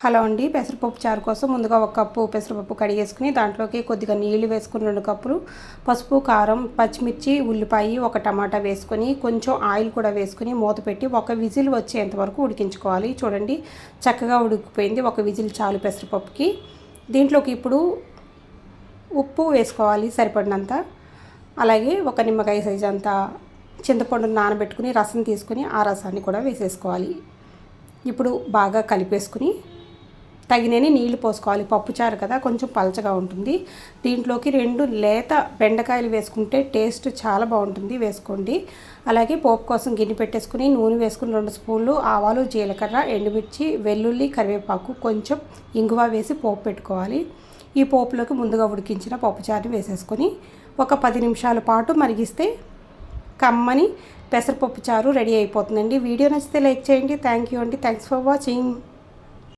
Hello అండి పెసరపప్పు చారు కోసం ముందుగా ఒక కప్పు పెసరపప్పు కడిగేసుకుని దాంట్లోకి కొద్దిగా నీళ్ళు వేసుకుని రెండు కప్పులు పసుపు కారం పచ్చిమిర్చి ఉల్లిపాయ ఒక టమాటా వేసుకొని కొంచెం ఆయిల్ కూడా వేసుకుని మూత పెట్టి ఒక విజిల్ వచ్చేంత వరకు ఉడికించుకోవాలి. చూడండి చక్కగా ఉడికిపోయింది ఒక విజిల్ చాలు పెసరపప్పుకి. దీంట్లోకి ఇప్పుడు ఉప్పు వేసుకోవాలి సరిపడినంత. అలాగే ఒక నిమ్మకాయ సైజు అంతా చింతపండు నానబెట్టుకుని రసం తీసుకుని ఆ రసాన్ని కూడా వేసేసుకోవాలి. ఇప్పుడు బాగా కలిపేసుకుని తగినని నీళ్ళు పోసుకోవాలి. పప్పుచారు కదా కొంచెం పలచగా ఉంటుంది. దీంట్లోకి రెండు లేత బెండకాయలు వేసుకుంటే టేస్ట్ చాలా బాగుంటుంది వేసుకోండి. అలాగే పోపు కోసం గిన్నె పెట్టేసుకుని నూనె వేసుకుని రెండు స్పూన్లు ఆవాలు జీలకర్ర ఎండుమిర్చి వెల్లుల్లి కరివేపాకు కొంచెం ఇంగువ వేసి పోపు పెట్టుకోవాలి. ఈ పోపులోకి ముందుగా ఉడికించిన పప్పుచారుని వేసేసుకొని ఒక పది నిమిషాల పాటు మరిగిస్తే కమ్మని పెసరపప్పు చారు రెడీ అయిపోతుందండి. వీడియో నచ్చితే లైక్ చేయండి. థ్యాంక్ యూ అండి. Thanks for watching.